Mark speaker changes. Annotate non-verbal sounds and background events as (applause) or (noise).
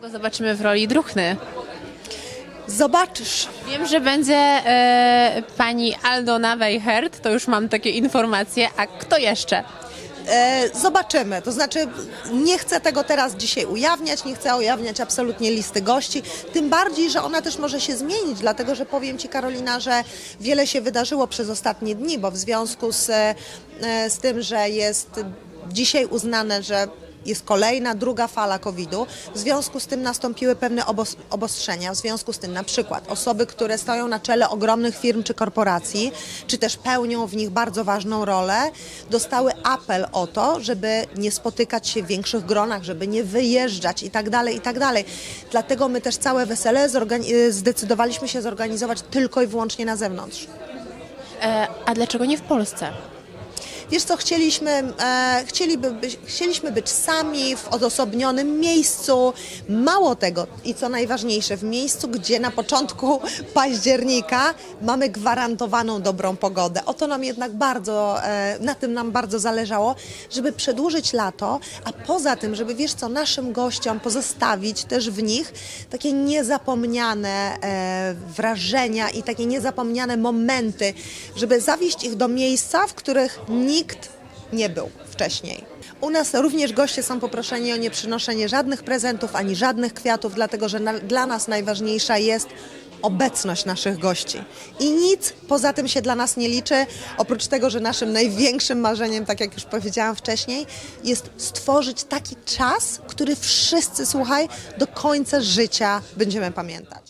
Speaker 1: Kogo zobaczymy w roli druchny?
Speaker 2: Zobaczysz.
Speaker 1: Wiem, że będzie e, pani Aldona Weichert, to już mam takie informacje. A kto jeszcze?
Speaker 2: E, zobaczymy. To znaczy, nie chcę tego teraz dzisiaj ujawniać, nie chcę ujawniać absolutnie listy gości. Tym bardziej, że ona też może się zmienić, dlatego że powiem Ci, Karolina, że wiele się wydarzyło przez ostatnie dni, bo w związku z, e, z tym, że jest dzisiaj uznane, że jest kolejna, druga fala COVID-u. W związku z tym nastąpiły pewne obos- obostrzenia. W związku z tym na przykład osoby, które stoją na czele ogromnych firm czy korporacji, czy też pełnią w nich bardzo ważną rolę, dostały apel o to, żeby nie spotykać się w większych gronach, żeby nie wyjeżdżać i tak dalej, i tak dalej. Dlatego my też całe wesele zdecydowaliśmy się zorganizować tylko i wyłącznie na zewnątrz.
Speaker 1: E, a dlaczego nie w Polsce?
Speaker 2: Wiesz co, chcieliśmy, e, chcieliby, być- chcieliśmy być sami w odosobnionym miejscu. Mało tego i co najważniejsze, w miejscu, gdzie na początku (laughs) października mamy gwarantowaną dobrą pogodę. O to nam jednak bardzo, e, na tym nam bardzo zależało, żeby przedłużyć lato, a poza tym, żeby wiesz co, naszym gościom pozostawić też w nich takie niezapomniane e, wrażenia i takie niezapomniane momenty, żeby zawieść ich do miejsca, w których nikt nie był wcześniej. U nas również goście są poproszeni o nieprzynoszenie żadnych prezentów ani żadnych kwiatów, dlatego że na, dla nas najważniejsza jest obecność naszych gości. I nic poza tym się dla nas nie liczy, oprócz tego, że naszym największym marzeniem, tak jak już powiedziałam wcześniej, jest stworzyć taki czas, który wszyscy, słuchaj, do końca życia będziemy pamiętać.